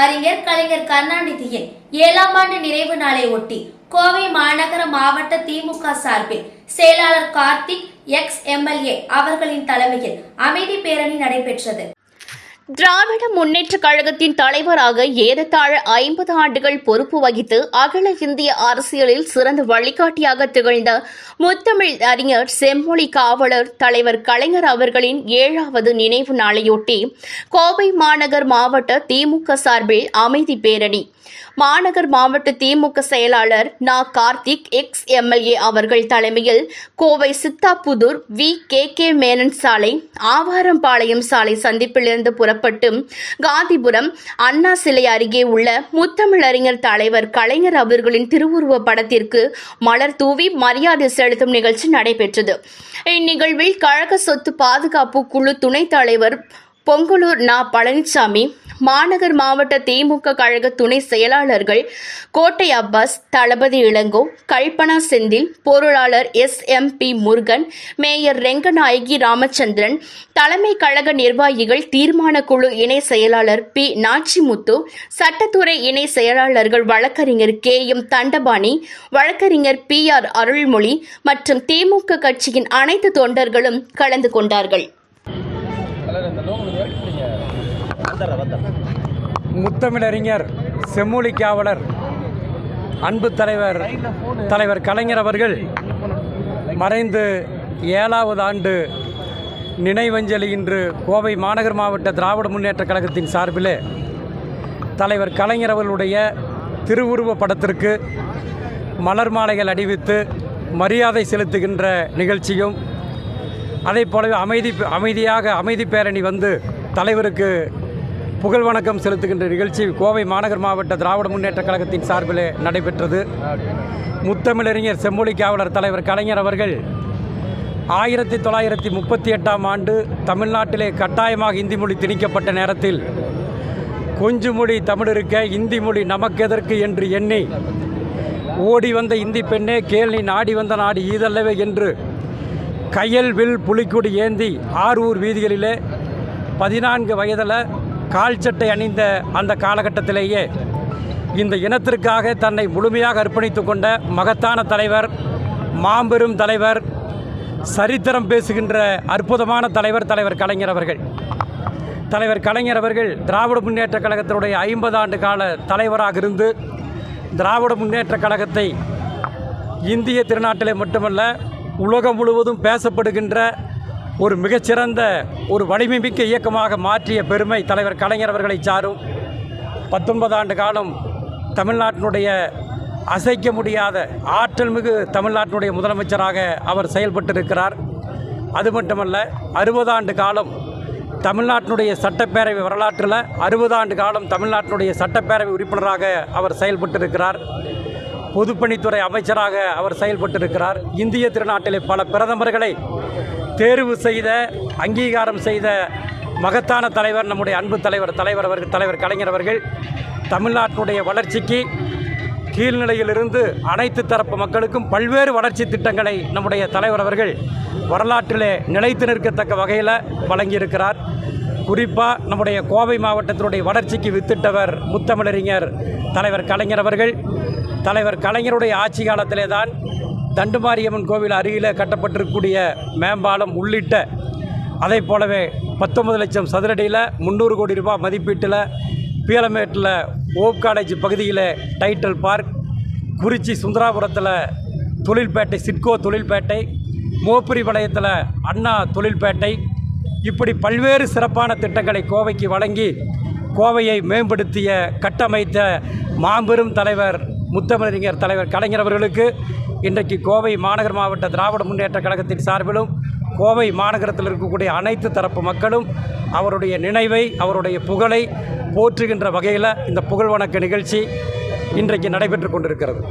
அறிஞர் கலைஞர் கருணாநிதியின் ஏழாம் ஆண்டு நினைவு நாளை ஒட்டி கோவை மாநகர மாவட்ட திமுக சார்பில் செயலாளர் கார்த்திக் எக்ஸ் எம்எல்ஏ அவர்களின் தலைமையில் அமைதி பேரணி நடைபெற்றது. திராவிட முன்னேற்ற கழகத்தின் தலைவராக ஏறத்தாழ ஐம்பது ஆண்டுகள் பொறுப்பு வகித்து அகில இந்திய அரசியலில் சிறந்த வழிகாட்டியாக திகழ்ந்த முத்தமிழ் அறிஞர் செம்மொழி காவலர் தலைவர் கலைஞர் அவர்களின் ஏழாவது நினைவு நாளையொட்டி கோவை மாநகர் மாவட்ட திமுக சார்பில் அமைதி பேரணி. மாநகர் மாவட்ட திமுக செயலாளர் நா. கார்த்திக் எக்ஸ் எம்எல்ஏ அவர்கள் தலைமையில் Kovai Sidhapudur V. K. K. Menon சாலை ஆவாரம்பாளையம் சாலை சந்திப்பிலிருந்து புறப்பட்டு காந்திபுரம் அண்ணா சிலை அருகே உள்ள முத்தமிழறிஞர் தலைவர் கலைஞர் அவர்களின் திருவுருவ படத்திற்கு மலர் தூவி மரியாதை செலுத்தும் நிகழ்ச்சி நடைபெற்றது. இந்நிகழ்வில் கழக சொத்து பாதுகாப்பு குழு துணைத் தலைவர் பொங்கலூர் நா. பழனிசாமி மாநகர் மாவட்ட திமுக கழக துணை செயலாளர்கள் கோட்டை அப்பாஸ் தளபதி இளங்கோ கல்பனா செந்தில் பொருளாளர் S M P Murugan mayor Renganayagi Ramachandran தலைமை கழக நிர்வாகிகள் தீர்மான குழு இணை செயலாளர் பி நாச்சிமுத்து சட்டத்துறை இணை செயலாளர்கள் வழக்கறிஞர் கே எம் தண்டபாணி வழக்கறிஞர் பி ஆர் அருள்மொழி மற்றும் திமுக கட்சியின் அனைத்து தொண்டர்களும் கலந்து கொண்டார்கள். முத்தமிழறிஞர் செம்மொழி காவலர் அன்பு தலைவர் தலைவர் கலைஞர் அவர்கள் மறைந்து ஏழாவது ஆண்டு நினைவஞ்சலி இன்று கோவை மாநகர் மாவட்ட திராவிட முன்னேற்றக் கழகத்தின் சார்பில் தலைவர் கலைஞர் அவர்களுடைய திருவுருவ படத்திற்கு மலர் மாலைகள் அணிவித்து மரியாதை செலுத்துகின்ற நிகழ்ச்சியும் அதே போலவே அமைதி அமைதியாக அமைதி பேரணி வந்து தலைவருக்கு புகழ் வணக்கம் செலுத்துகின்ற நிகழ்ச்சி கோவை மாநகர் மாவட்ட திராவிட முன்னேற்றக் கழகத்தின் சார்பில் நடைபெற்றது. முத்தமிழறிஞர் செம்மொழி காவலர் தலைவர் கலைஞர் அவர்கள் ஆயிரத்தி தொள்ளாயிரத்தி முப்பத்தி எட்டாம் ஆண்டு தமிழ்நாட்டிலே கட்டாயமாக இந்தி மொழி திணிக்கப்பட்ட நேரத்தில் கொஞ்சு மொழி தமிழிருக்க இந்தி மொழி நமக்கெதற்கு என்று எண்ணி ஓடி வந்த இந்தி பெண்ணே கேள்வி நாடி வந்த நாடு ஈதல்லவே என்று கையல் வில் புலிக்குடி ஏந்தி ஆரூர் வீதிகளிலே பதினான்கு வயதில் கால் சட்டை அணிந்த அந்த காலகட்டத்திலேயே இந்த இனத்திற்காக தன்னை முழுமையாக அர்ப்பணித்து கொண்ட மகத்தான தலைவர் மாபெரும் தலைவர் சரித்திரம் பேசுகின்ற அற்புதமான தலைவர் தலைவர் கலைஞர் அவர்கள். தலைவர் கலைஞர் அவர்கள் திராவிட முன்னேற்ற கழகத்தினுடைய ஐம்பது ஆண்டு கால தலைவராக இருந்து திராவிட முன்னேற்ற கழகத்தை இந்திய திருநாட்டிலே மட்டுமல்ல உலகம் முழுவதும் பேசப்படுகின்ற ஒரு மிகச்சிறந்த ஒரு வலிமைமிக்க இயக்கமாக மாற்றிய பெருமை தலைவர் கலைஞர் அவர்களை சாரும். பத்தொன்பது ஆண்டு காலம் தமிழ்நாட்டினுடைய அசைக்க முடியாத ஆற்றல் மிகு தமிழ்நாட்டினுடைய முதலமைச்சராக அவர் செயல்பட்டிருக்கிறார். அது மட்டுமல்ல அறுபது ஆண்டு காலம் தமிழ்நாட்டினுடைய சட்டப்பேரவை வரலாற்றில் அறுபது ஆண்டு காலம் தமிழ்நாட்டினுடைய சட்டப்பேரவை உறுப்பினராக அவர் செயல்பட்டிருக்கிறார். பொதுப்பணித்துறை அமைச்சராக அவர் செயல்பட்டிருக்கிறார். இந்திய திருநாட்டிலே பல பிரதமர்களை தேர்வு செய்த அங்கீகாரம் செய்த மகத்தான தலைவர் நம்முடைய அன்பு தலைவர் தலைவர் அவர்கள் தலைவர் கலைஞர் அவர்கள் தமிழ்நாட்டினுடைய வளர்ச்சிக்கு கீழ்நிலையிலிருந்து அனைத்து தரப்பு மக்களுக்கும் பல்வேறு வளர்ச்சி திட்டங்களை நம்முடைய தலைவர் அவர்கள் வரலாற்றிலே நிலைத்து நிற்கத்தக்க வகையில் வழங்கியிருக்கிறார். குறிப்பாக நம்முடைய கோவை மாவட்டத்தினுடைய வளர்ச்சிக்கு வித்திட்டவர் முத்தமிழறிஞர் தலைவர் கலைஞர் அவர்கள். தலைவர் கலைஞருடைய ஆட்சி காலத்திலே தான் தண்டுமாரியம்மன் கோவில் அருகில் கட்டப்பட்டிருக்கக்கூடிய மேம்பாலம் உள்ளிட்ட அதை போலவே பத்தொன்பது லட்சம் சதுரடியில் முந்நூறு கோடி ரூபாய் மதிப்பீட்டில் பீலமேட்டில் ஓப் காலேஜ் பகுதியில் டைட்டல் பார்க் குறிச்சி சுந்தராபுரத்தில் தொழில்பேட்டை சிட்கோ தொழில்பேட்டை மோப்பிரி வளையத்தில் அண்ணா தொழில்பேட்டை. இப்படி பல்வேறு சிறப்பான திட்டங்களை கோவைக்கு வழங்கி கோவையை மேம்படுத்திய கட்டமைத்த மாபெரும் தலைவர் முத்தமிழறிஞர் தலைவர் கலைஞர் அவர்களுக்கு இன்றைக்கு கோவை மாநகர் மாவட்ட திராவிட முன்னேற்ற கழகத்தின் சார்பிலும் கோவை மாநகரத்தில் இருக்கக்கூடிய அனைத்து தரப்பு மக்களும் அவருடைய நினைவை அவருடைய புகழை போற்றுகின்ற வகையில் இந்த புகழ் வணக்க நிகழ்ச்சி இன்றைக்கு நடைபெற்று கொண்டிருக்கிறது.